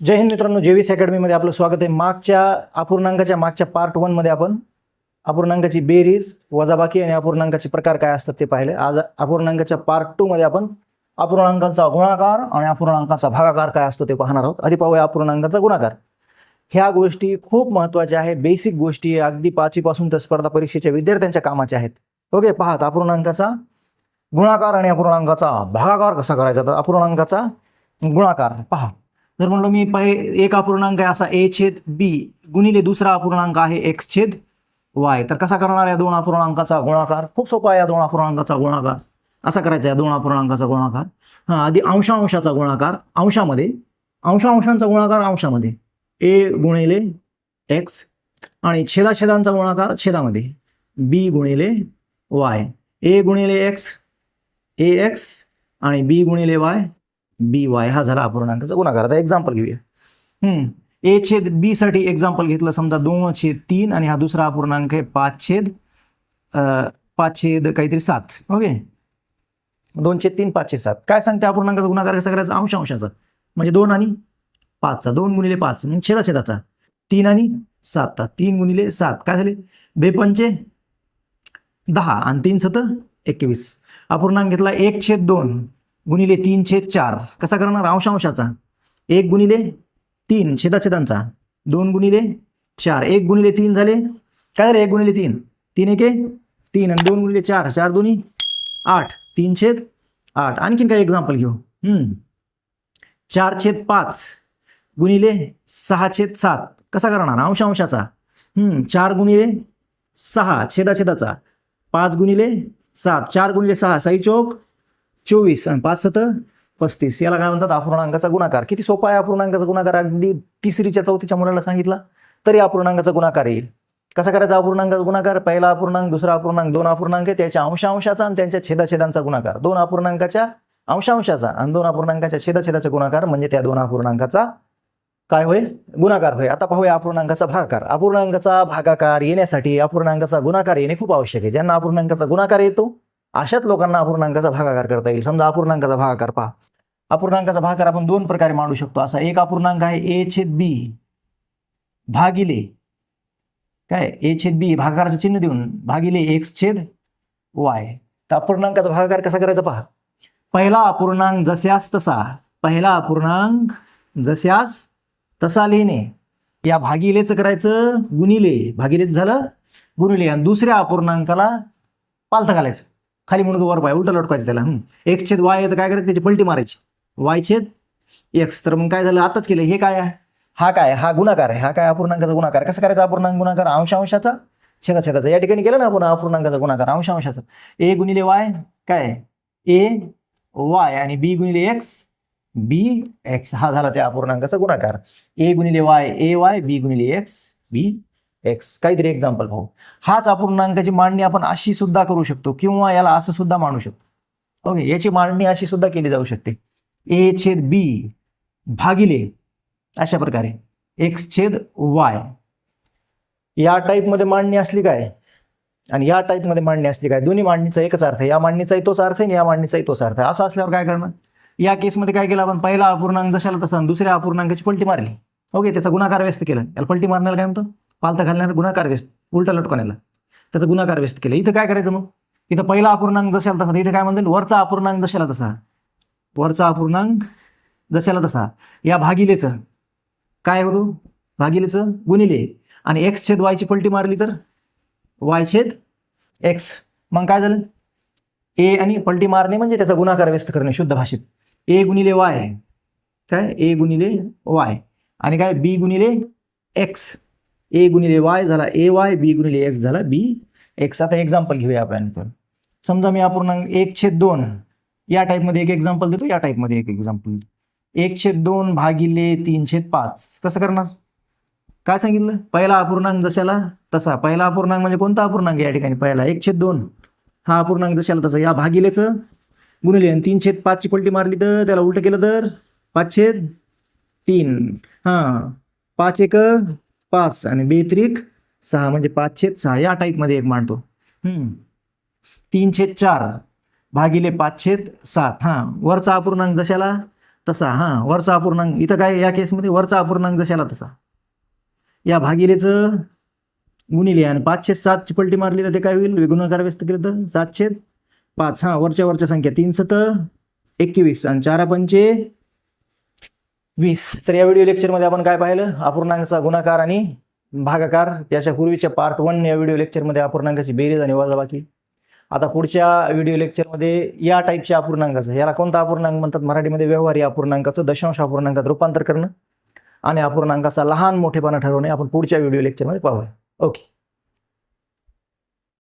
जय हिंद मित्रांनो जेवीस अकॅडमीमध्ये आपलं स्वागत आहे. मागच्या अपूर्णांकाच्या मागच्या पार्ट वनमध्ये आपण अपूर्णांकाची बेरीज वजाबाकी आणि अपूर्णांकाचे प्रकार काय असतात ते पाहिले. आज अपूर्णांकाच्या पार्ट टूमध्ये आपण अपूर्णांकांचा गुणाकार आणि अपूर्णांकाचा भागाकार काय असतो ते पाहणार आहोत. आधी पाहूया अपूर्णांकाचा गुणाकार. ह्या गोष्टी खूप महत्त्वाच्या आहेत. बेसिक गोष्टी अगदी पाचवीपासून तर स्पर्धा परीक्षेच्या विद्यार्थ्यांच्या कामाच्या आहेत. ओके पाहत. अपूर्णांकाचा गुणाकार आणि अपूर्णांकाचा भागाकार कसा करायचा? तर अपूर्णांकाचा गुणाकार. पहा. जर म्हणलो मी पहि एक अपूर्णांक आहे असा ए छेद बी गुणिले दुसरा अपूर्णांक आहे एक्स छेद वाय. तर कसा करणार या दोन अपूर्णांकाचा गुणाकार? खूप सोपा आहे या दोन अपूर्णांकाचा गुणाकार. असा करायचा या दोन अपूर्णांकाचा गुणाकार. हां आधी अंशांशाचा गुणाकार. अंशामध्ये अंशांशांचा गुणाकार अंशामध्ये. ए गुणिले एक्स आणि छेदाछेदांचा गुणाकार छेदामध्ये. बी गुणिले वाय. ए गुणिले एक्स ए एक्स आणि बी गुणिले वाय. बी वाय हा झाला अपूर्णांकाचा गुणाकार. आता एक्झाम्पल घेऊया. ए छेद बी साठी एक्झाम्पल घेतलं समजा दोन छेद तीन आणि हा दुसरा अपूर्णांक आहे पाच छेद पाच छेद काहीतरी सात. ओके? दोन छेद तीन पाचशे सात. काय सांगते अपूर्णांकाचा गुणाकार कसा करायचा? अंश अंशाचा. म्हणजे दोन आणि पाचचा. दोन गुणिले पाच. म्हणजे छेदा छेदाचा तीन आणि सातचा. तीन गुणिले सात. काय झाले? बेपंचे दहा आणि तीन सत एकवीस. अपूर्णांक घेतला एक छेद दोन. गुणिले तीन छेद चार. कसा करणार? अंशांशाचा. एक गुणिले तीन छेदाछेदांचा. दोन गुणिले चार. एक गुणिले तीन झाले. काय झालं? एक गुणिले तीन. तीन एके तीन आणि दोन गुणिले चार. चार दोन्ही आठ. तीन छेद आठ. आणखीन काय एक्झाम्पल घेऊ. हम्म. चार छेद पाच गुणिले सहा छेद सात. कसा करणार? अंश अंशाचा हम्म, चार गुणिले सहा छेदाछेदाचा. पाच गुणिले सात. चार गुणिले सहा. साई चौक चोवीस आणि पाच सत पस्तीस. याला काय म्हणतात? अपूर्णांकाचा गुणाकार. किती सोपा आहे अपूर्णांकाचा गुणाकार? अगदी तिसरीच्या चौथीच्या मुलाला सांगितला तरी अपूर्णांकाचा गुणाकार येईल. कसा करायचा अपूर्णांकाचा गुणाकार? पहिला अपूर्णांक दुसरा अपूर्णांक दोन अपूर्णांक आहे त्याच्या अंशांशाचा आणि त्यांच्या छेदाछेदांचा गुणाकार. दोन अपूर्णांकाच्या अंशांशाचा आणि दोन अपूर्णांकाच्या छेदाछेदाचा गुणाकार म्हणजे त्या दोन अपूर्णांकाचा काय होय? गुणाकार होय. आता पाहूया अपूर्णांकाचा भागाकार. अपूर्णांकाचा भागाकार येण्यासाठी अपूर्णांकाचा गुणाकार येणे खूप आवश्यक आहे. ज्यांना अपूर्णांकाचा गुणाकार येतो अशाच लोकांना अपूर्णांकाचा भागाकार करता येईल. समजा अपूर्णांकाचा भागाकार पहा. अपूर्णांकाचा भागाकार आपण दोन प्रकारे मांडू शकतो. असा एक अपूर्णांक आहे ए छेद बी भागिले काय? ए छेद बी भागाकाराचं चिन्ह देऊन भागिले एक्स छेद वाय. तर अपूर्णांकाचा भागाकार कसा करायचा पहा. पहिला अपूर्णांक जस्यास तसा. पहिला अपूर्णांक जस्यास तसा लिहिणे. या भागिलेचं करायचं गुणिले. भागिलेचं झालं गुणिले. आणि दुसऱ्या अपूर्णांकाला पालथा घालायचं. खाली म्हणून वर पाय उलटा लटकायचं त्याला. एक्स छेद वाय तर काय करायचं? त्याची पलटी मारायची. वाय छेद एक्स तर मग काय झालं? आताच केलं. हे काय आहे? हा काय? हा गुणाकार आहे. हा काय अपूर्णांकाचा गुणाकार? कसं करायचा अपूर्णांक गुणाकार? अंश अंशाचा छेदा छेदाचा या ठिकाणी केलं ना आपण अपूर्णांकाचा गुणाकार अंश अंशाचा ए गुणिले वाय काय? ए वाय आणि बी गुणिले एक्स बी एक्स हा झाला त्या अपूर्णांकाचा गुणाकार. ए गुणिले वाय ए वाय बी गुणिले एक्स बी एक्स काहीतरी एक्झाम्पल पाहू. हाच अपूर्णांकाची मांडणी आपण अशी सुद्धा करू शकतो किंवा याला असं सुद्धा मांडू शकतो. ओके याची मांडणी अशी सुद्धा केली जाऊ शकते. ए छेद बी भागिले अशा प्रकारे. एक्स छेद वाय या टाईपमध्ये मांडणी असली काय? आणि या टाईपमध्ये मांडणी असली काय? दोन्ही मांडणीचा एकच अर्थ आहे. या मांडणीचाही तोच अर्थ आहे आणि या मांडणीचाही तोच अर्थ आहे. असं असल्यावर काय करणार? या केसमध्ये काय केलं आपण? पहिला अपूर्णांक जशाला तसा आणि दुसऱ्या अपूर्णांकाची पलटी मारली. ओके त्याचा गुणाकार व्यस्त केला. याला पलटी मारण्याला काय म्हणतो? पालथा घालण्याला गुणाकार व्यस्त उलटा लटकवण्याला. त्याचा गुणाकार व्यस्त केला. इथं काय करायचं मग? इथं पहिला अपूर्णांक जशाला तसा. तर इथं काय म्हणतील वरचा अपूर्णांक जशाला तसा. वरचा अपूर्णांक जशाला तसा. या भागिलेचं काय होतो? भागिलेचं गुणिले. आणि एक्स छेद वायची पलटी मारली तर? वाय छेद एक्स मग काय झालं? ए आणि पलटी मारणे म्हणजे त्याचा गुणाकार व्यस्त करणे शुद्ध भाषेत. ए गुणिले वाय काय? ए गुणिले वाय आणि काय? बी गुणिले एक्स ए गुणिले वाय झाला ए वाय बी गुणिले एक्स झाला बी एक्स आता एक्झाम्पल घेऊया आपण. पण समजा मी अपूर्णांक एक छेद दोन या टाईपमध्ये एक एक्झाम्पल देतो या टाईपमध्ये एक एक्झाम्पल एक छेद दोन भागिले तीन छेद पाच. कसं करणार? काय सांगितलं? पहिला अपूर्णांक जशाला तसा. पहिला अपूर्णांक म्हणजे कोणता अपूर्णांक या ठिकाणी? पहिला एक छेद दोन. हा अपूर्णांक जशाला तसा. या भागिलेचं गुणिले आणि तीन छेद पाचची पलटी मारली तर त्याला उलट केलं तर पाच छेद तीन. हां. पाच एक पाच आणि बेत्रिक सहा म्हणजे पाच छेद सहा या टाईपमध्ये एक मांडतो. तीन छेद चार भागिले पाच छेद सात. हां वरचा अपूर्णांक जशाला तसा. हां वरचा अपूर्णांक. इथं काय या केसमध्ये वरचा अपूर्णांक जशाला तसा. या भागिलेचं गुणिले आणि पाचशे सातची पलटी मारली तर ते काय होईल? गुणाकार व्यस्त केलं तर सातशे पाच. हां वरच्या वरच्या संख्या तीन सत एकवीस आणि चारा पंचे वीस. तर या व्हिडिओ लेक्चरमध्ये आपण काय पाहिलं? अपूर्णांकाचा गुणाकार आणि भागाकार. त्याच्या पूर्वीच्या पार्ट वन या व्हिडिओ लेक्चरमध्ये अपूर्णांकाची बेरीज आणि वजाबाकी. आता पुढच्या व्हिडिओ लेक्चरमध्ये या टाईपच्या अपूर्णांकाचं. याला कोणता अपूर्णांक म्हणतात? मराठीमध्ये व्यवहारी अपूर्णांकाचं. दशांश अपूर्णांकात रूपांतर करणं आणि अपूर्णांकाचा लहान मोठेपणा ठरवणे आपण पुढच्या व्हिडिओ लेक्चरमध्ये पाहूया. ओके